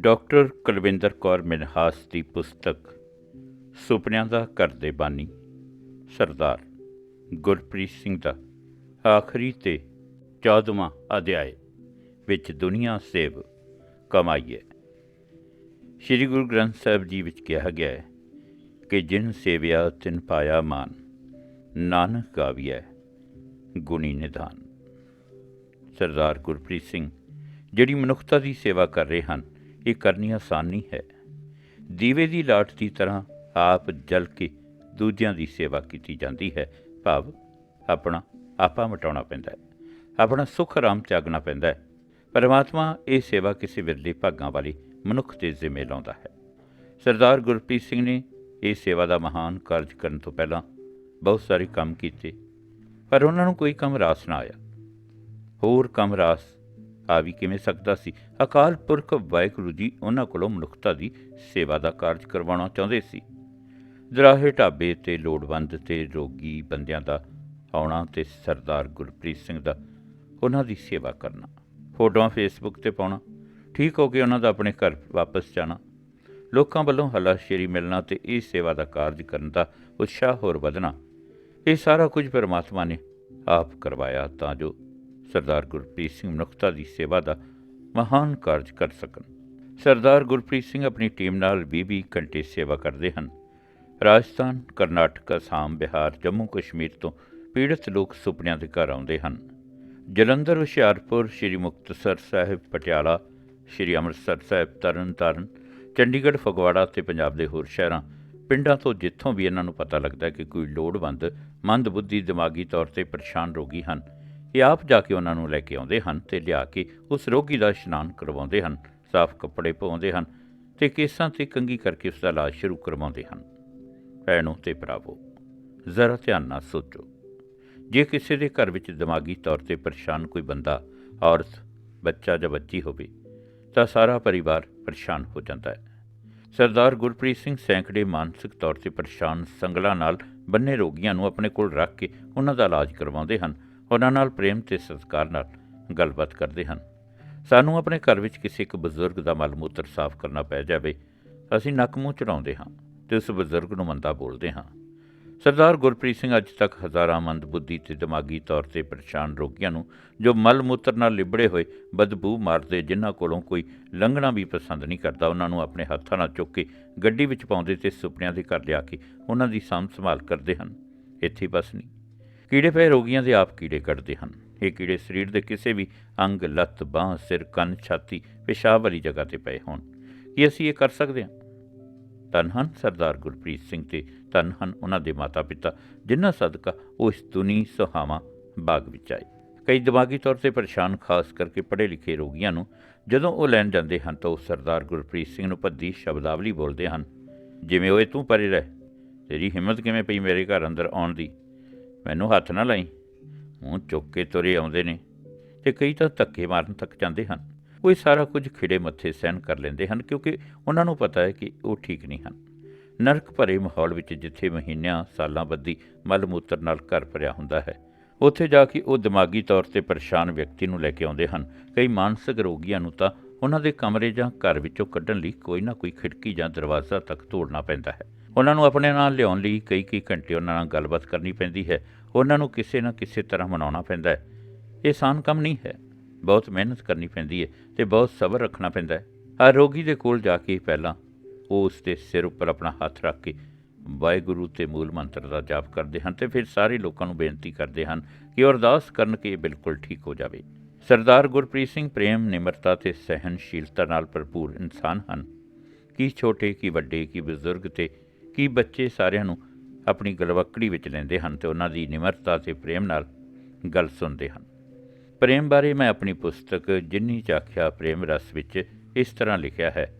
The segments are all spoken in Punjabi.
ਡਾਕਟਰ ਕੁਲਵਿੰਦਰ ਕੌਰ ਮਿਨਹਾਸ ਦੀ ਪੁਸਤਕ ਸੁਪਨਿਆਂ ਦਾ ਘਰ ਦੇ ਬਾਨੀ, ਸਰਦਾਰ ਗੁਰਪ੍ਰੀਤ ਸਿੰਘ ਦਾ ਆਖਰੀ ਤੇ 14ਵਾਂ ਅਧਿਆਇ ਵਿੱਚ ਦੁਨੀਆ ਸੇਵ ਕਮਾਈਏ ਸ੍ਰੀ ਗੁਰੂ ਗ੍ਰੰਥ ਸਾਹਿਬ ਜੀ ਵਿੱਚ ਕਿਹਾ ਗਿਆ ਹੈ ਕਿ ਜਿਨ ਸੇਵਿਆ, ਤਿਨ ਪਾਇਆ ਮਾਨ, ਨਾਨਕ ਕਾਵਿਆ ਗੁਣੀ ਨਿਧਾਨ। ਸਰਦਾਰ ਗੁਰਪ੍ਰੀਤ ਸਿੰਘ, ਜਿਹੜੀ ਮਨੁੱਖਤਾ ਦੀ ਸੇਵਾ ਕਰ ਰਹੇ ਹਨ ਇਹ ਕਰਨੀ ਆਸਾਨੀ ਹੈ। ਦੀਵੇ ਦੀ ਲਾਟ ਦੀ ਤਰ੍ਹਾਂ ਆਪ ਜਲ ਕੇ ਦੂਜਿਆਂ ਦੀ ਸੇਵਾ ਕੀਤੀ ਜਾਂਦੀ ਹੈ। ਭਾਵ ਆਪਣਾ ਆਪਾ ਮਟਾਉਣਾ ਪੈਂਦਾ ਹੈ। ਆਪਣਾ ਸੁਖ ਆਰਾਮ ਤਿਆਗਣਾ ਪੈਂਦਾ ਹੈ। ਪਰਮਾਤਮਾ ਇਹ ਸੇਵਾ ਕਿਸੇ ਵਿਰਲੇ ਭਾਗਾਂ ਵਾਲੇ ਮਨੁੱਖ 'ਤੇ ਜ਼ਿੰਮੇ ਲਾਉਂਦਾ ਹੈ। ਸਰਦਾਰ ਗੁਰਪ੍ਰੀਤ ਸਿੰਘ ਨੇ ਇਹ ਸੇਵਾ ਦਾ ਮਹਾਨ ਕਾਰਜ ਕਰਨ ਤੋਂ ਪਹਿਲਾਂ ਬਹੁਤ ਸਾਰੇ ਕੰਮ ਕੀਤੇ, ਪਰ ਉਹਨਾਂ ਨੂੰ ਕੋਈ ਕੰਮ ਰਾਸ ਨਾ ਆਇਆ। ਹੋਰ ਕੰਮ ਰਾਸ ਆ ਵੀ ਕਿਵੇਂ ਸਕਦਾ ਸੀ? ਅਕਾਲ ਪੁਰਖ ਵਾਹਿਗੁਰੂ ਜੀ ਉਹਨਾਂ ਕੋਲੋਂ ਮਨੁੱਖਤਾ ਦੀ ਸੇਵਾ ਦਾ ਕਾਰਜ ਕਰਵਾਉਣਾ ਚਾਹੁੰਦੇ ਸੀ। ਦਰਾਹੇ ਢਾਬੇ ਤੇ ਲੋੜਵੰਦ ਤੇ ਰੋਗੀ ਬੰਦਿਆਂ ਦਾ ਆਉਣਾ ਤੇ ਸਰਦਾਰ ਗੁਰਪ੍ਰੀਤ ਸਿੰਘ ਦਾ ਉਹਨਾਂ ਦੀ ਸੇਵਾ ਕਰਨਾ, ਫੋਟੋਆਂ ਫੇਸਬੁੱਕ ਤੇ ਪਾਉਣਾ, ਠੀਕ ਹੋ ਕੇ ਉਹਨਾਂ ਦਾ ਆਪਣੇ ਘਰ ਵਾਪਸ ਜਾਣਾ, ਲੋਕਾਂ ਵੱਲੋਂ ਹੱਲਾਸ਼ੇਰੀ ਮਿਲਣਾ ਤੇ ਇਹ ਸੇਵਾ ਦਾ ਕਾਰਜ ਕਰਨ ਦਾ ਉਤਸ਼ਾਹ ਹੋਰ ਵਧਣਾ, ਇਹ ਸਾਰਾ ਕੁਝ ਪਰਮਾਤਮਾ ਨੇ ਆਪ ਕਰਵਾਇਆ ਤਾਂ ਜੋ ਸਰਦਾਰ ਗੁਰਪ੍ਰੀਤ ਸਿੰਘ ਮਨੁੱਖਤਾ ਦੀ ਸੇਵਾ ਦਾ ਮਹਾਨ ਕਾਰਜ ਕਰ ਸਕਣ। ਸਰਦਾਰ ਗੁਰਪ੍ਰੀਤ ਸਿੰਘ ਆਪਣੀ ਟੀਮ ਨਾਲ 20-20 ਘੰਟੇ ਸੇਵਾ ਕਰਦੇ ਹਨ। ਰਾਜਸਥਾਨ, ਕਰਨਾਟਕ, ਅਸਾਮ, ਬਿਹਾਰ ਜੰਮੂ ਕਸ਼ਮੀਰ ਤੋਂ ਪੀੜਤ ਲੋਕ ਸੁਪਨਿਆਂ ਦੇ ਘਰ ਆਉਂਦੇ ਹਨ। ਜਲੰਧਰ, ਹੁਸ਼ਿਆਰਪੁਰ, ਸ੍ਰੀ ਮੁਕਤਸਰ ਸਾਹਿਬ, ਪਟਿਆਲਾ, ਸ੍ਰੀ ਅੰਮ੍ਰਿਤਸਰ ਸਾਹਿਬ, ਤਰਨਤਾਰਨ, ਚੰਡੀਗੜ੍ਹ, ਫਗਵਾੜਾ ਤੇ ਪੰਜਾਬ ਦੇ ਹੋਰ ਸ਼ਹਿਰਾਂ, ਪਿੰਡਾਂ ਤੋਂ ਜਿੱਥੋਂ ਵੀ ਇਹਨਾਂ ਨੂੰ ਪਤਾ ਲੱਗਦਾ ਕਿ ਕੋਈ ਲੋੜਵੰਦ, ਮੰਦਬੁੱਧੀ, ਦਿਮਾਗੀ ਤੌਰ ਤੇ ਪਰੇਸ਼ਾਨ ਰੋਗੀ ਹਨ ਇਹ ਆਪ ਜਾ ਕੇ ਉਹਨਾਂ ਨੂੰ ਲੈ ਕੇ ਆਉਂਦੇ ਹਨ ਤੇ ਲਿਆ ਕੇ ਉਸ ਰੋਗੀ ਦਾ ਇਸ਼ਨਾਨ ਕਰਵਾਉਂਦੇ ਹਨ, ਸਾਫ਼ ਕੱਪੜੇ ਪਾਉਂਦੇ ਹਨ ਤੇ ਕੇਸਾਂ ਤੇ ਕੰਗੀ ਕਰਕੇ ਉਸ ਦਾ ਇਲਾਜ ਸ਼ੁਰੂ ਕਰਵਾਉਂਦੇ ਹਨ। ਭੈਣੋ ਤੇ ਭਰਾਵੋ, ਜ਼ਰਾ ਧਿਆਨ ਨਾਲ ਸੋਚੋ, ਜੇ ਕਿਸੇ ਦੇ ਘਰ ਵਿੱਚ ਦਿਮਾਗੀ ਤੌਰ ਤੇ ਪਰੇਸ਼ਾਨ ਕੋਈ ਬੰਦਾ, ਔਰਤ, ਬੱਚਾ ਜਾਂ ਬੱਚੀ ਹੋਵੇ, ਤਾਂ ਸਾਰਾ ਪਰਿਵਾਰ ਪਰੇਸ਼ਾਨ ਹੋ ਜਾਂਦਾ ਹੈ। ਸਰਦਾਰ ਗੁਰਪ੍ਰੀਤ ਸਿੰਘ ਸੈਂਕੜੇ ਮਾਨਸਿਕ ਤੌਰ ਤੇ ਪਰੇਸ਼ਾਨ, ਸੰਗਲਾਂ ਨਾਲ ਬੰਨੇ ਰੋਗੀਆਂ ਨੂੰ ਆਪਣੇ ਕੋਲ ਰੱਖ ਕੇ ਉਹਨਾਂ ਦਾ ਇਲਾਜ ਕਰਵਾਉਂਦੇ ਹਨ ਉਹਨਾਂ ਨਾਲ ਪ੍ਰੇਮ ਤੇ ਸਤਿਕਾਰ ਨਾਲ ਗੱਲਬਾਤ ਕਰਦੇ ਹਨ। ਸਾਨੂੰ ਆਪਣੇ ਘਰ ਵਿੱਚ ਕਿਸੇ ਇੱਕ ਬਜ਼ੁਰਗ ਦਾ ਮਲ ਮੂਤਰ ਸਾਫ਼ ਕਰਨਾ ਪੈ ਜਾਵੇ, ਅਸੀਂ ਨੱਕ ਮੂੰਹ ਚੜਾਉਂਦੇ ਹਾਂ ਤੇ ਉਸ ਬਜ਼ੁਰਗ ਨੂੰ ਮੰਦਾ ਬੋਲਦੇ ਹਾਂ। ਸਰਦਾਰ ਗੁਰਪ੍ਰੀਤ ਸਿੰਘ ਅੱਜ ਤੱਕ ਹਜ਼ਾਰਾਂ ਮੰਦ ਬੁੱਧੀ ਤੇ ਦਿਮਾਗੀ ਤੌਰ ਤੇ ਪਰੇਸ਼ਾਨ ਰੋਗੀਆਂ ਨੂੰ ਜੋ ਮਲ ਮੂਤਰ ਨਾਲ ਲਿਬੜੇ ਹੋਏ ਬਦਬੂ ਮਾਰਦੇ ਜਿਨ੍ਹਾਂ ਕੋਲੋਂ ਕੋਈ ਲੰਘਣਾ ਵੀ ਪਸੰਦ ਨਹੀਂ ਕਰਦਾ, ਉਹਨਾਂ ਨੂੰ ਆਪਣੇ ਹੱਥਾਂ ਨਾਲ ਚੁੱਕ ਕੇ ਗੱਡੀ ਵਿੱਚ ਪਾਉਂਦੇ ਤੇ ਸੁਪਨਿਆਂ ਦੇ ਘਰ ਲਿਆ ਕੇ ਉਹਨਾਂ ਦੀ ਸਾਂਭ ਸੰਭਾਲ ਕਰਦੇ ਹਨ। ਇੱਥੇ ਬਸ ਨਹੀਂ। ਕੀੜੇ ਪਏ ਰੋਗੀਆਂ ਦੇ ਆਪ ਕੀੜੇ ਕੱਢਦੇ ਹਨ। ਇਹ ਕੀੜੇ ਸਰੀਰ ਦੇ ਕਿਸੇ ਵੀ ਅੰਗ, ਲੱਤ, ਬਾਹ, ਸਿਰ, ਕੰਨ, ਛਾਤੀ, ਪਿਸ਼ਾਬ ਵਾਲੀ ਜਗ੍ਹਾ ਤੇ ਪਏ ਹੋਣ। ਕੀ ਅਸੀਂ ਇਹ ਕਰ ਸਕਦੇ ਹਾਂ? ਧੰਨ ਹਨ ਸਰਦਾਰ ਗੁਰਪ੍ਰੀਤ ਸਿੰਘ ਤੇ ਧੰਨ ਹਨ ਉਹਨਾਂ ਦੇ ਮਾਤਾ-ਪਿਤਾ, ਜਿਨ੍ਹਾਂ ਸਦਕਾ ਉਹ ਇਸ ਦੁਨੀ ਸੁਹਾਵਾਂ ਬਾਗ ਵਿੱਚ ਆਏ। ਕਈ ਦਿਮਾਗੀ ਤੌਰ ਤੇ ਪਰੇਸ਼ਾਨ, ਖਾਸ ਕਰਕੇ ਪੜ੍ਹੇ ਲਿਖੇ ਰੋਗੀਆਂ ਨੂੰ ਜਦੋਂ ਉਹ ਲੈਣ ਜਾਂਦੇ ਹਨ ਤਾਂ ਉਹ ਸਰਦਾਰ ਗੁਰਪ੍ਰੀਤ ਸਿੰਘ ਨੂੰ ਭੱਦੀ ਸ਼ਬਦਾਵਲੀ ਬੋਲਦੇ ਹਨ। ਜਿਵੇਂ ਓਏ ਤੂੰ ਪਰੇ ਰਹਿ, ਤੇਰੀ ਹਿੰਮਤ ਕਿਵੇਂ ਪਈ ਮੇਰੇ ਘਰ ਅੰਦਰ ਆਉਣ ਦੀ? ਮੈਨੂੰ ਹੱਥ ਨਾ ਲਾਈ। ਮੂੰਹ ਚੁੱਕ ਕੇ ਤੁਰੇ ਆਉਂਦੇ ਨੇ ਤੇ ਕਈ ਤਾਂ ਧੱਕੇ ਮਾਰਨ ਤੱਕ ਜਾਂਦੇ ਹਨ। ਉਹ ਇਹ ਸਾਰਾ ਕੁਝ ਖਿੜੇ ਮੱਥੇ ਸਹਿਣ ਕਰ ਲੈਂਦੇ ਹਨ ਕਿਉਂਕਿ ਉਹਨਾਂ ਨੂੰ ਪਤਾ ਹੈ ਕਿ ਉਹ ਠੀਕ ਨਹੀਂ ਹਨ। ਨਰਕ ਭਰੇ ਮਾਹੌਲ ਵਿੱਚ ਜਿੱਥੇ ਮਹੀਨਿਆਂ, ਸਾਲਾਂ ਬੱਦੀ ਮਲ ਮੂਤਰ ਨਾਲ ਘਰ ਭਰਿਆ ਹੁੰਦਾ ਹੈ, ਉੱਥੇ ਜਾ ਕੇ ਉਹ ਦਿਮਾਗੀ ਤੌਰ ਤੇ ਪਰੇਸ਼ਾਨ ਵਿਅਕਤੀ ਨੂੰ ਲੈ ਕੇ ਆਉਂਦੇ ਹਨ। ਕਈ ਮਾਨਸਿਕ ਰੋਗੀਆਂ ਨੂੰ ਤਾਂ ਉਹਨਾਂ ਦੇ ਕਮਰੇ ਜਾਂ ਘਰ ਵਿੱਚੋਂ ਕੱਢਣ ਲਈ ਕੋਈ ਨਾ ਕੋਈ ਖਿੜਕੀ ਜਾਂ ਦਰਵਾਜ਼ਾ ਤੱਕ ਤੋੜਨਾ ਪੈਂਦਾ ਹੈ। ਉਹਨਾਂ ਨੂੰ ਆਪਣੇ ਨਾਲ ਲਿਆਉਣ ਲਈ ਕਈ ਕਈ ਘੰਟੇ ਉਹਨਾਂ ਨਾਲ ਗੱਲਬਾਤ ਕਰਨੀ ਪੈਂਦੀ ਹੈ। ਉਹਨਾਂ ਨੂੰ ਕਿਸੇ ਨਾ ਕਿਸੇ ਤਰ੍ਹਾਂ ਮਨਾਉਣਾ ਪੈਂਦਾ ਹੈ। ਇਹ ਆਸਾਨ ਕੰਮ ਨਹੀਂ ਹੈ। ਬਹੁਤ ਮਿਹਨਤ ਕਰਨੀ ਪੈਂਦੀ ਹੈ ਤੇ ਬਹੁਤ ਸਬਰ ਰੱਖਣਾ ਪੈਂਦਾ ਹੈ। ਹਰ ਰੋਗੀ ਦੇ ਕੋਲ ਜਾ ਕੇ ਪਹਿਲਾਂ ਉਹ ਉਸ ਦੇ ਸਿਰ ਉੱਪਰ ਆਪਣਾ ਹੱਥ ਰੱਖ ਕੇ ਵਾਹਿਗੁਰੂ ਤੇ ਮੂਲ ਮੰਤਰ ਦਾ ਜਾਪ ਕਰਦੇ ਹਨ ਤੇ ਫਿਰ ਸਾਰੇ ਲੋਕਾਂ ਨੂੰ ਬੇਨਤੀ ਕਰਦੇ ਹਨ ਕਿ ਉਹ ਅਰਦਾਸ ਕਰਨ ਕਿ ਇਹ ਬਿਲਕੁਲ ਠੀਕ ਹੋ ਜਾਵੇ। ਸਰਦਾਰ ਗੁਰਪ੍ਰੀਤ ਸਿੰਘ ਪ੍ਰੇਮ ਨਿਮਰਤਾ ਤੇ ਸਹਿਨਸ਼ੀਲਤਾ ਨਾਲ ਭਰਪੂਰ ਇਨਸਾਨ ਹਨ। ਕੀ ਛੋਟੇ, ਕੀ ਵੱਡੇ, ਕੀ ਬਜ਼ੁਰਗ ਤੇ ਕੀ ਬੱਚੇ ਸਾਰਿਆਂ ਨੂੰ ਆਪਣੀ ਗਲਵੱਕੜੀ ਵਿੱਚ ਲੈਂਦੇ ਹਨ ਤੇ ਉਹਨਾਂ ਦੀ ਨਿਮਰਤਾ ਤੇ ਪ੍ਰੇਮ ਨਾਲ ਗੱਲ ਸੁਣਦੇ ਹਨ। ਪ੍ਰੇਮ ਬਾਰੇ ਮੈਂ ਆਪਣੀ ਪੁਸਤਕ ਜਿੰਨੀ ਚਾਖਿਆ ਪ੍ਰੇਮ ਰਸ ਵਿੱਚ ਇਸ ਤਰ੍ਹਾਂ ਲਿਖਿਆ ਹੈ,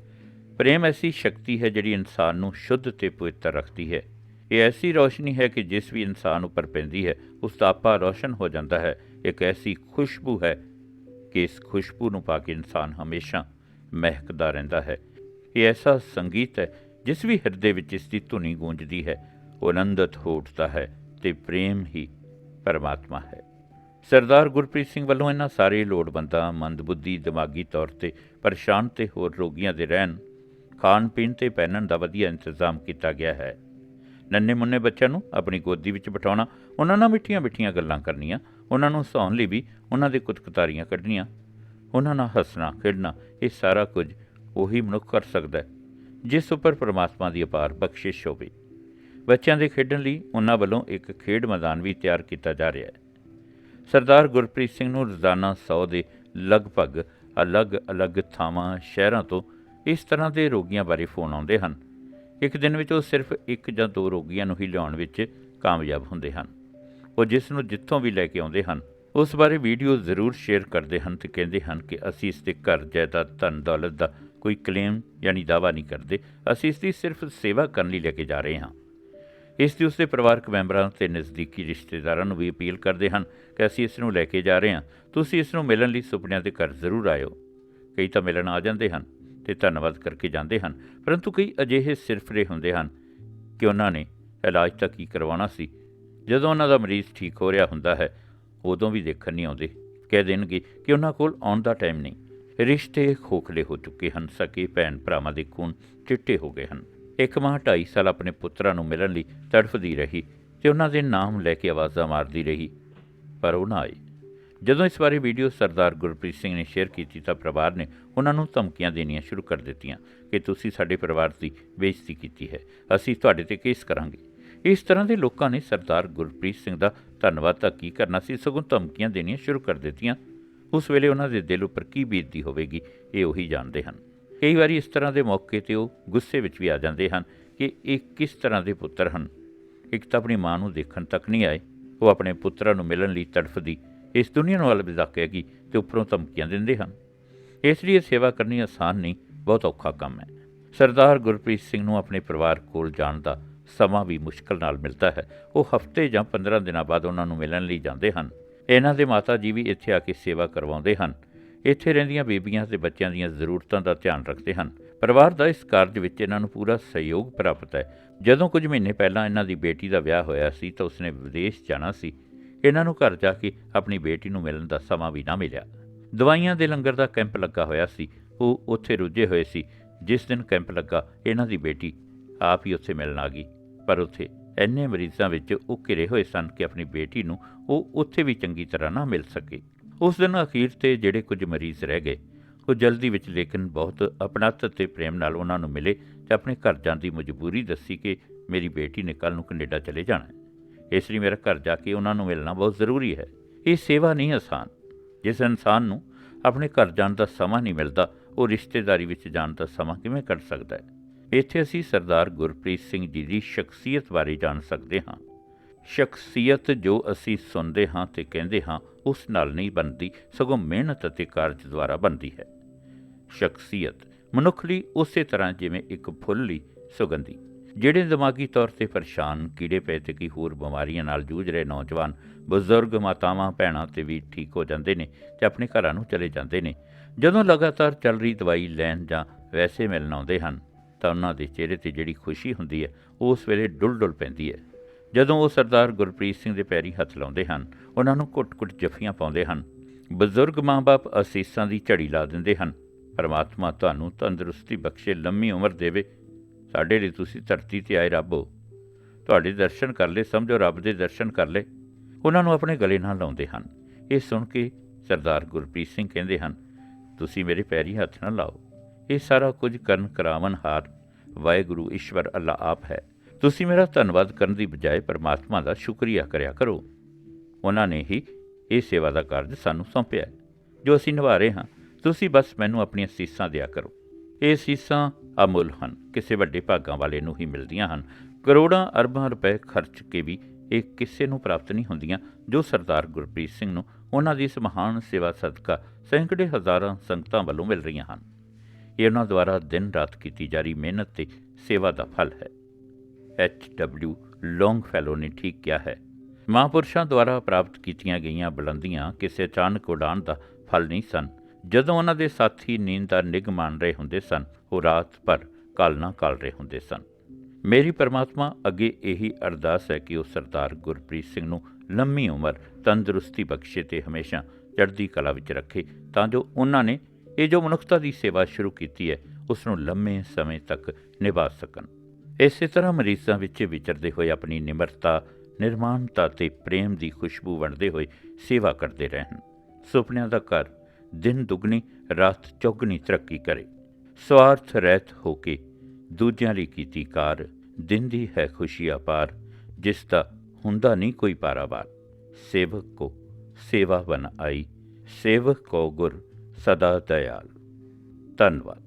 ਪ੍ਰੇਮ ਐਸੀ ਸ਼ਕਤੀ ਹੈ ਜਿਹੜੀ ਇਨਸਾਨ ਨੂੰ ਸ਼ੁੱਧ ਤੇ ਪਵਿੱਤਰ ਰੱਖਦੀ ਹੈ। ਇਹ ਐਸੀ ਰੋਸ਼ਨੀ ਹੈ ਕਿ ਜਿਸ ਵੀ ਇਨਸਾਨ ਉੱਪਰ ਪੈਂਦੀ ਹੈ, ਉਸ ਦਾ ਆਪਾ ਰੋਸ਼ਨ ਹੋ ਜਾਂਦਾ ਹੈ। ਇੱਕ ਐਸੀ ਖੁਸ਼ਬੂ ਹੈ ਕਿ ਇਸ ਖੁਸ਼ਬੂ ਨੂੰ ਪਾ ਕੇ ਇਨਸਾਨ ਹਮੇਸ਼ਾ ਮਹਿਕਦਾ ਰਹਿੰਦਾ ਹੈ। ਇਹ ਐਸਾ ਸੰਗੀਤ ਹੈ ਜਿਸ ਵੀ ਹਿਰਦੇ ਵਿੱਚ ਇਸ ਦੀ ਧੁਨੀ ਗੂੰਜਦੀ ਹੈ। ਆਨੰਦਿਤ ਹੋ ਉੱਠਦਾ ਹੈ ਤੇ ਪ੍ਰੇਮ ਹੀ ਪਰਮਾਤਮਾ ਹੈ। ਸਰਦਾਰ ਗੁਰਪ੍ਰੀਤ ਸਿੰਘ ਵੱਲੋਂ ਇਹਨਾਂ ਸਾਰੇ ਲੋੜਵੰਦਾਂ, ਮੰਦਬੁੱਧੀ, ਦਿਮਾਗੀ ਤੌਰ ਤੇ ਪਰੇਸ਼ਾਨ ਤੇ ਹੋਰ ਰੋਗੀਆਂ ਦੇ ਰਹਿਣ, ਖਾਣ ਪੀਣ ਤੇ ਪਹਿਨਣ ਦਾ ਵਧੀਆ ਇੰਤਜ਼ਾਮ ਕੀਤਾ ਗਿਆ ਹੈ। ਨੰਨੇ ਮੁੰਨੇ ਬੱਚਿਆਂ ਨੂੰ ਆਪਣੀ ਗੋਦੀ ਵਿੱਚ ਬਿਠਾਉਣਾ, ਉਹਨਾਂ ਨਾਲ ਮਿੱਠੀਆਂ ਮਿੱਠੀਆਂ ਗੱਲਾਂ ਕਰਨੀਆਂ, ਉਹਨਾਂ ਨੂੰ ਹਸਾਉਣ ਲਈ ਵੀ ਉਹਨਾਂ ਦੇ ਕੁਤਕਤਾਰੀਆਂ ਕੱਢਣੀਆਂ, ਉਹਨਾਂ ਨਾਲ ਹੱਸਣਾ, ਖੇਡਣਾ, ਇਹ ਸਾਰਾ ਕੁਝ ਉਹੀ ਮਨੁੱਖ ਕਰ ਸਕਦਾ ਹੈ, ਜਿਸ ਉੱਪਰ ਪ੍ਰਮਾਤਮਾ ਦੀ ਅਪਾਰ ਬਖਸ਼ਿਸ਼ ਹੋਵੇ। ਬੱਚਿਆਂ ਦੇ ਖੇਡਣ ਲਈ ਉਹਨਾਂ ਵੱਲੋਂ ਇੱਕ ਖੇਡ ਮੈਦਾਨ ਵੀ ਤਿਆਰ ਕੀਤਾ ਜਾ ਰਿਹਾ ਹੈ। ਸਰਦਾਰ ਗੁਰਪ੍ਰੀਤ ਸਿੰਘ ਨੂੰ ਰੋਜ਼ਾਨਾ 100 ਦੇ ਲਗਭਗ ਅਲੱਗ-ਅਲੱਗ ਥਾਵਾਂ, ਸ਼ਹਿਰਾਂ ਤੋਂ ਇਸ ਤਰ੍ਹਾਂ ਦੇ ਰੋਗੀਆਂ ਬਾਰੇ ਫੋਨ ਆਉਂਦੇ ਹਨ। ਇੱਕ ਦਿਨ ਵਿੱਚ ਉਹ ਸਿਰਫ ਇੱਕ ਜਾਂ ਦੋ ਰੋਗੀਆਂ ਨੂੰ ਹੀ ਲਿਆਉਣ ਵਿੱਚ ਕਾਮਯਾਬ ਹੁੰਦੇ ਹਨ। ਉਹ ਜਿਸ ਨੂੰ ਜਿੱਥੋਂ ਵੀ ਲੈ ਕੇ ਆਉਂਦੇ ਹਨ, ਉਸ ਬਾਰੇ ਵੀਡੀਓ ਜ਼ਰੂਰ ਸ਼ੇਅਰ ਕਰਦੇ ਹਨ ਤੇ ਕਹਿੰਦੇ ਹਨ ਕਿ ਅਸੀਂ ਇਸ ਦੇ ਘਰ ਜਾਇਦਾਦ, ਧਨ, ਦੌਲਤ ਦਾ ਕੋਈ ਕਲੇਮ ਯਾਨੀ ਦਾਵਾ ਨਹੀਂ ਕਰਦੇ। ਅਸੀਂ ਇਸ ਦੀ ਸਿਰਫ ਸੇਵਾ ਕਰਨ ਲਈ ਲੈ ਕੇ ਜਾ ਰਹੇ ਹਾਂ। ਇਸ ਦੀ ਉਸਦੇ ਪਰਿਵਾਰਕ ਮੈਂਬਰਾਂ ਤੇ ਨਜ਼ਦੀਕੀ ਰਿਸ਼ਤੇਦਾਰਾਂ ਨੂੰ ਵੀ ਅਪੀਲ ਕਰਦੇ ਹਨ ਕਿ ਅਸੀਂ ਇਸ ਨੂੰ ਲੈ ਕੇ ਜਾ ਰਹੇ ਹਾਂ। ਤੁਸੀਂ ਇਸ ਨੂੰ ਮਿਲਣ ਲਈ ਸੁਪਨਿਆਂ ਦੇ ਘਰ ਜ਼ਰੂਰ ਆਇਓ। ਕਈ ਤਾਂ ਮਿਲਣ ਆ ਜਾਂਦੇ ਹਨ ਤੇ ਧੰਨਵਾਦ ਕਰਕੇ ਜਾਂਦੇ ਹਨ, ਪਰੰਤੂ ਕਈ ਅਜਿਹੇ ਸਿਰਫਰੇ ਹੁੰਦੇ ਹਨ ਕਿ ਉਹਨਾਂ ਨੇ ਇਲਾਜ ਤਾਂ ਕੀ ਕਰਵਾਉਣਾ ਸੀ। ਜਦੋਂ ਉਹਨਾਂ ਦਾ ਮਰੀਜ਼ ਠੀਕ ਹੋ ਰਿਹਾ ਹੁੰਦਾ ਹੈ, ਉਦੋਂ ਵੀ ਦੇਖਣ ਨਹੀਂ ਆਉਂਦੇ। ਕਹਿ ਦੇਣਗੇ ਕਿ ਉਹਨਾਂ ਕੋਲ ਆਉਣ ਦਾ ਟਾਈਮ ਨਹੀਂ। ਰਿਸ਼ਤੇ ਖੋਖਲੇ ਹੋ ਚੁੱਕੇ ਹਨ, ਸਕੇ ਭੈਣ ਭਰਾਵਾਂ ਦੇ ਖੂਨ ਚਿੱਟੇ ਹੋ ਗਏ ਹਨ। ਇੱਕ ਮਾਂ ਢਾਈ ਸਾਲ ਆਪਣੇ ਪੁੱਤਰਾਂ ਨੂੰ ਮਿਲਣ ਲਈ ਤੜਫਦੀ ਰਹੀ ਤੇ ਉਹਨਾਂ ਦੇ ਨਾਮ ਲੈ ਕੇ ਆਵਾਜ਼ਾਂ ਮਾਰਦੀ ਰਹੀ, ਪਰ ਉਹ ਨਾ ਆਏ ਜਦੋਂ ਇਸ ਬਾਰੇ ਵੀਡੀਓ ਸਰਦਾਰ ਗੁਰਪ੍ਰੀਤ ਸਿੰਘ ਨੇ ਸ਼ੇਅਰ ਕੀਤੀ ਤਾਂ ਪਰਿਵਾਰ ਨੇ ਉਹਨਾਂ ਨੂੰ ਧਮਕੀਆਂ ਦੇਣੀਆਂ ਸ਼ੁਰੂ ਕਰ ਦਿੱਤੀਆਂ ਕਿ ਤੁਸੀਂ ਸਾਡੇ ਪਰਿਵਾਰ ਦੀ ਬੇਇੱਜ਼ਤੀ ਕੀਤੀ ਹੈ, ਅਸੀਂ ਤੁਹਾਡੇ ਤੇ ਕੇਸ ਕਰਾਂਗੇ। ਇਸ ਤਰ੍ਹਾਂ ਦੇ ਲੋਕਾਂ ਨੇ ਸਰਦਾਰ ਗੁਰਪ੍ਰੀਤ ਸਿੰਘ ਦਾ ਧੰਨਵਾਦ ਤਾਂ ਕੀ ਕਰਨਾ ਸੀ, ਸਗੋਂ ਧਮਕੀਆਂ ਦੇਣੀਆਂ ਸ਼ੁਰੂ ਕਰ ਦਿੱਤੀਆਂ। ਉਸ ਵੇਲੇ ਉਹਨਾਂ ਦੇ ਦਿਲ ਉੱਪਰ ਕੀ ਬੀਤਦੀ ਹੋਵੇਗੀ, ਇਹ ਉਹੀ ਜਾਣਦੇ ਹਨ। ਕਈ ਵਾਰੀ ਇਸ ਤਰ੍ਹਾਂ ਦੇ ਮੌਕੇ ਤੇ ਉਹ ਗੁੱਸੇ ਵਿੱਚ ਵੀ ਆ ਜਾਂਦੇ ਹਨ ਕਿ ਇਹ ਕਿਸ ਤਰ੍ਹਾਂ ਦੇ ਪੁੱਤਰ ਹਨ। ਇੱਕ ਤਾਂ ਆਪਣੀ ਮਾਂ ਨੂੰ ਦੇਖਣ ਤੱਕ ਨਹੀਂ ਆਏ। ਉਹ ਆਪਣੇ ਪੁੱਤਰਾਂ ਨੂੰ ਮਿਲਣ ਲਈ ਤੜਫਦੀ, ਇਸ ਦੁਨੀਆ ਨੂੰ ਅਲਵਿਦਾ ਕਹੇਗੀ ਤੇ ਉੱਪਰੋਂ ਧਮਕੀਆਂ ਦਿੰਦੇ ਹਨ। ਇਸ ਲਈ ਸੇਵਾ ਕਰਨੀ ਆਸਾਨ ਨਹੀਂ, ਬਹੁਤ ਔਖਾ ਕੰਮ ਹੈ। ਸਰਦਾਰ ਗੁਰਪ੍ਰੀਤ ਸਿੰਘ ਨੂੰ ਆਪਣੇ ਪਰਿਵਾਰ ਕੋਲ ਜਾਣ ਦਾ ਸਮਾਂ ਵੀ ਮੁਸ਼ਕਲ ਨਾਲ ਮਿਲਦਾ ਹੈ। ਉਹ ਹਫ਼ਤੇ ਜਾਂ 15 ਦਿਨਾਂ ਬਾਅਦ ਉਹਨਾਂ ਨੂੰ ਮਿਲਣ ਲਈ ਜਾਂਦੇ ਹਨ। ਇਹਨਾਂ ਦੇ ਮਾਤਾ ਜੀ ਵੀ ਇੱਥੇ ਆ ਕੇ ਸੇਵਾ ਕਰਵਾਉਂਦੇ ਹਨ। ਇੱਥੇ ਰਹਿੰਦੀਆਂ ਬੇਬੀਆਂ ਤੇ ਬੱਚਿਆਂ ਦੀਆਂ ਜ਼ਰੂਰਤਾਂ ਦਾ ਧਿਆਨ ਰੱਖਦੇ ਹਨ। ਪਰਿਵਾਰ ਦਾ ਇਸ ਕਾਰਜ ਵਿੱਚ ਇਹਨਾਂ ਨੂੰ ਪੂਰਾ ਸਹਿਯੋਗ ਪ੍ਰਾਪਤ ਹੈ। ਜਦੋਂ ਕੁਝ ਮਹੀਨੇ ਪਹਿਲਾਂ ਇਹਨਾਂ ਦੀ ਬੇਟੀ ਦਾ ਵਿਆਹ ਹੋਇਆ ਸੀ ਤਾਂ ਉਸਨੇ ਵਿਦੇਸ਼ ਜਾਣਾ ਸੀ। ਇਹਨਾਂ ਨੂੰ ਘਰ ਜਾ ਕੇ ਆਪਣੀ ਬੇਟੀ ਨੂੰ ਮਿਲਣ ਦਾ ਸਮਾਂ ਵੀ ਨਾ ਮਿਲਿਆ। ਦਵਾਈਆਂ ਦੇ ਲੰਗਰ ਦਾ ਕੈਂਪ ਲੱਗਾ ਹੋਇਆ ਸੀ। ਉਹ ਉੱਥੇ ਰੁੱਝੇ ਹੋਏ ਸੀ। ਜਿਸ ਦਿਨ ਕੈਂਪ ਲੱਗਾ, ਇਹਨਾਂ ਦੀ ਬੇਟੀ ਆਪ ਹੀ ਉੱਥੇ ਮਿਲਣ ਆ ਗਈ। ਪਰ ਉੱਥੇ ਇੰਨੇ ਮਰੀਜ਼ਾਂ ਵਿੱਚ ਉਹ ਘਿਰੇ ਹੋਏ ਸਨ ਕਿ ਆਪਣੀ ਬੇਟੀ ਨੂੰ ਉਹ ਉੱਥੇ ਵੀ ਚੰਗੀ ਤਰ੍ਹਾਂ ਨਾ ਮਿਲ ਸਕੇ। ਉਸ ਦਿਨ ਅਖੀਰ ਤੇ ਜਿਹੜੇ ਕੁਝ ਮਰੀਜ਼ ਰਹਿ ਗਏ, ਉਹ ਜਲਦੀ ਵਿੱਚ ਲੇਕਿਨ ਬਹੁਤ ਅਪਣੱਤ ਤੇ ਪ੍ਰੇਮ ਨਾਲ ਉਹਨਾਂ ਨੂੰ ਮਿਲੇ ਤੇ ਆਪਣੇ ਘਰ ਜਾਣ ਦੀ ਮਜਬੂਰੀ ਦੱਸੀ ਕਿ ਮੇਰੀ ਬੇਟੀ ਨੇ ਕੱਲ ਨੂੰ ਕੈਨੇਡਾ ਚਲੇ ਜਾਣਾ ਹੈ। ਇਸ ਲਈ ਮੇਰਾ ਘਰ ਜਾ ਕੇ ਉਹਨਾਂ ਨੂੰ ਮਿਲਣਾ ਬਹੁਤ ਜ਼ਰੂਰੀ ਹੈ। ਇਹ ਸੇਵਾ ਨਹੀਂ ਆਸਾਨ। ਜਿਸ ਇਨਸਾਨ ਨੂੰ ਆਪਣੇ ਘਰ ਜਾਣ ਦਾ ਸਮਾਂ ਨਹੀਂ ਮਿਲਦਾ, ਉਹ ਰਿਸ਼ਤੇਦਾਰੀ ਵਿੱਚ ਜਾਣ ਦਾ ਸਮਾਂ ਕਿਵੇਂ ਕੱਢ ਸਕਦਾ ਹੈ? ਇੱਥੇ ਅਸੀਂ ਸਰਦਾਰ ਗੁਰਪ੍ਰੀਤ ਸਿੰਘ ਜੀ ਦੀ ਸ਼ਖਸੀਅਤ ਬਾਰੇ ਜਾਣ ਸਕਦੇ ਹਾਂ। ਸ਼ਖਸੀਅਤ ਜੋ ਅਸੀਂ ਸੁਣਦੇ ਹਾਂ ਤੇ ਕਹਿੰਦੇ ਹਾਂ ਉਸ ਨਾਲ ਨਹੀਂ ਬਣਦੀ, ਸਗੋਂ ਮਿਹਨਤ ਅਤੇ ਕਾਰਜ ਦੁਆਰਾ ਬਣਦੀ ਹੈ। ਸ਼ਖਸੀਅਤ, ਮਨੁੱਖ ਲਈ ਉਸੇ ਤਰ੍ਹਾਂ ਜਿਵੇਂ ਇੱਕ ਫੁੱਲ ਲਈ ਸੁਗੰਧੀ, ਜਿਹੜੇ ਦਿਮਾਗੀ ਤੌਰ ਤੇ ਪਰੇਸ਼ਾਨ, ਕੀੜੇ ਪੈ ਤੇ ਕੀ ਹੋਰ ਬਿਮਾਰੀਆਂ ਨਾਲ ਜੂਝ ਰਹੇ ਨੌਜਵਾਨ, ਬਜ਼ੁਰਗ ਮਾਤਾਵਾਂ, ਭੈਣਾਂ ਤੇ ਵੀ ਠੀਕ ਹੋ ਜਾਂਦੇ ਨੇ ਤੇ ਆਪਣੇ ਘਰਾਂ ਨੂੰ ਚਲੇ ਜਾਂਦੇ ਨੇ। ਜਦੋਂ ਲਗਾਤਾਰ ਚੱਲ ਰਹੀ ਦਵਾਈ ਲੈਣ ਜਾਂ ਵੈਸੇ ਮਿਲਣ ਆਉਂਦੇ ਹਨ, ਤਾਂ ਉਹਨਾਂ ਦੇ ਚਿਹਰੇ ਤੇ ਜਿਹੜੀ ਖੁਸ਼ੀ ਹੁੰਦੀ ਹੈ ਉਸ ਵੇਲੇ ਡੁੱਲ-ਡੁੱਲ ਪੈਂਦੀ ਹੈ। ਜਦੋਂ ਉਹ ਸਰਦਾਰ ਗੁਰਪ੍ਰੀਤ ਸਿੰਘ ਦੇ ਪੈਰੀ ਹੱਥ ਲਾਉਂਦੇ ਹਨ, ਉਹਨਾਂ ਨੂੰ ਘੁੱਟ-ਘੁੱਟ ਜੱਫੀਆਂ ਪਾਉਂਦੇ ਹਨ। ਬਜ਼ੁਰਗ ਮਾਂ-ਬਾਪ ਅਸੀਸਾਂ ਦੀ ਝੜੀ ਲਾ ਦਿੰਦੇ ਹਨ। ਪਰਮਾਤਮਾ ਤੁਹਾਨੂੰ ਤੰਦਰੁਸਤੀ ਬਖਸ਼ੇ, ਲੰਮੀ ਉਮਰ ਦੇਵੇ। ਸਾਡੇ ਲਈ ਤੁਸੀਂ ਧਰਤੀ ਤੇ ਆਏ ਰੱਬ ਹੋ। ਤੁਹਾਡੇ ਦਰਸ਼ਨ ਕਰ ਲੈ ਸਮਝੋ ਰੱਬ ਦੇ ਦਰਸ਼ਨ ਕਰ ਲੈ ਉਹਨਾਂ ਨੂੰ ਆਪਣੇ ਗਲੇ ਨਾਲ ਲਾਉਂਦੇ ਹਨ। ਇਹ ਸੁਣ ਕੇ ਸਰਦਾਰ ਗੁਰਪ੍ਰੀਤ ਸਿੰਘ ਕਹਿੰਦੇ ਹਨ, ਤੁਸੀਂ ਮੇਰੇ ਪੈਰੀ ਹੱਥ ਨਾ ਲਾਓ। ਇਹ ਸਾਰਾ ਕੁਝ ਕਰਨ ਕਰਾਵਨ ਹਾਰ ਵਾਹਿਗੁਰੂ ਈਸ਼ਵਰ ਅੱਲਾ ਆਪ ਹੈ। ਤੁਸੀਂ ਮੇਰਾ ਧੰਨਵਾਦ ਕਰਨ ਦੀ ਬਜਾਏ ਪਰਮਾਤਮਾ ਦਾ ਸ਼ੁਕਰੀਆ ਕਰਿਆ ਕਰੋ। ਉਹਨਾਂ ਨੇ ਹੀ ਇਹ ਸੇਵਾ ਦਾ ਕਾਰਜ ਸਾਨੂੰ ਸੌਂਪਿਆ ਹੈ, ਜੋ ਅਸੀਂ ਨਿਭਾ ਰਹੇ ਹਾਂ। ਤੁਸੀਂ ਬਸ ਮੈਨੂੰ ਆਪਣੀਆਂ ਸੀਸਾਂ ਦਿਆ ਕਰੋ। ਇਹ ਸੀਸਾਂ ਅਮੁੱਲ ਹਨ ਕਿਸੇ ਵੱਡੇ ਭਾਗਾਂ ਵਾਲੇ ਨੂੰ ਹੀ ਮਿਲਦੀਆਂ ਹਨ। ਕਰੋੜਾਂ ਅਰਬਾਂ ਰੁਪਏ ਖਰਚ ਕੇ ਵੀ ਇਹ ਕਿਸੇ ਨੂੰ ਪ੍ਰਾਪਤ ਨਹੀਂ ਹੁੰਦੀਆਂ ਜੋ ਸਰਦਾਰ ਗੁਰਪ੍ਰੀਤ ਸਿੰਘ ਨੂੰ ਉਹਨਾਂ ਦੀ ਇਸ ਮਹਾਨ ਸੇਵਾ ਸਦਕਾ ਸੈਂਕੜੇ ਹਜ਼ਾਰਾਂ ਸੰਗਤਾਂ ਵੱਲੋਂ ਮਿਲ ਰਹੀਆਂ ਹਨ। ਇਹ ਉਹਨਾਂ ਦੁਆਰਾ ਦਿਨ ਰਾਤ ਕੀਤੀ ਜਾ ਰਹੀ ਮਿਹਨਤ ਤੇ ਸੇਵਾ ਦਾ ਫਲ ਹੈ। ਐਚ ਡਬਲਿਊ ਲੌਂਗਫੈਲੋ ਨੇ ਠੀਕ ਕਿਹਾ ਹੈ। ਮਹਾਂਪੁਰਸ਼ਾਂ ਦੁਆਰਾ ਪ੍ਰਾਪਤ ਕੀਤੀਆਂ ਗਈਆਂ ਬੁਲੰਦੀਆਂ ਕਿਸੇ ਅਚਾਨਕ ਉਡਾਣ ਦਾ ਫਲ ਨਹੀਂ ਸਨ। ਜਦੋਂ ਉਹਨਾਂ ਦੇ ਸਾਥੀ ਨੀਂਦ ਦਾ ਨਿੱਘ ਮਾਣ ਰਹੇ ਹੁੰਦੇ ਸਨ, ਉਹ ਰਾਤ ਭਰ ਕਾਲਨਾ ਕਾਲ ਰਹੇ ਹੁੰਦੇ ਸਨ। ਮੇਰੀ ਪਰਮਾਤਮਾ, ਅੱਗੇ ਇਹੀ ਅਰਦਾਸ ਹੈ ਕਿ ਉਹ ਸਰਦਾਰ ਗੁਰਪ੍ਰੀਤ ਸਿੰਘ ਨੂੰ ਲੰਮੀ ਉਮਰ, ਤੰਦਰੁਸਤੀ ਬਖਸ਼ੇ ਤੇ ਹਮੇਸ਼ਾ ਚੜ੍ਹਦੀ ਕਲਾ ਵਿੱਚ ਰੱਖੇ, ਤਾਂ ਜੋ ਉਹਨਾਂ ਨੇ ਇਹ ਜੋ ਮਨੁੱਖਤਾ ਦੀ ਸੇਵਾ ਸ਼ੁਰੂ ਕੀਤੀ ਹੈ ਉਸ ਨੂੰ ਲੰਮੇ ਸਮੇਂ ਤੱਕ ਨਿਭਾ ਸਕਣ। ਇਸੇ ਤਰ੍ਹਾਂ ਮਰੀਜ਼ਾਂ ਵਿੱਚ ਵਿਚਰਦੇ ਹੋਏ ਆਪਣੀ ਨਿਮਰਤਾ ਨਿਰਮਾਨਤਾ ਤੇ ਪ੍ਰੇਮ ਦੀ ਖੁਸ਼ਬੂ ਵੰਡਦੇ ਹੋਏ ਸੇਵਾ ਕਰਦੇ ਰਹਿਣ। ਸੁਪਨਿਆਂ ਦਾ ਘਰ ਦਿਨ ਦੁਗਣੀ, ਰਾਤ ਚੌਗਣੀ ਤਰੱਕੀ ਕਰੇ। ਸਵਾਰਥ ਰਹਿਤ ਹੋ ਕੇ ਦੂਜਿਆਂ ਲਈ ਕੀਤੀ ਕਾਰ, ਦਿਨ ਦੀ ਹੈ ਖੁਸ਼ੀ ਅਪਾਰ, ਜਿਸ ਦਾ ਹੁੰਦਾ ਨਹੀਂ ਕੋਈ ਪਾਰਾਵਾਰ। ਸੇਵਕ ਕੋ ਸੇਵਾ ਬਨ ਆਈ, ਸੇਵਕ ਕੋ ਗੁਰ ਸਦਾ ਦਇਆਲ। ਧੰਨਵਾਦ।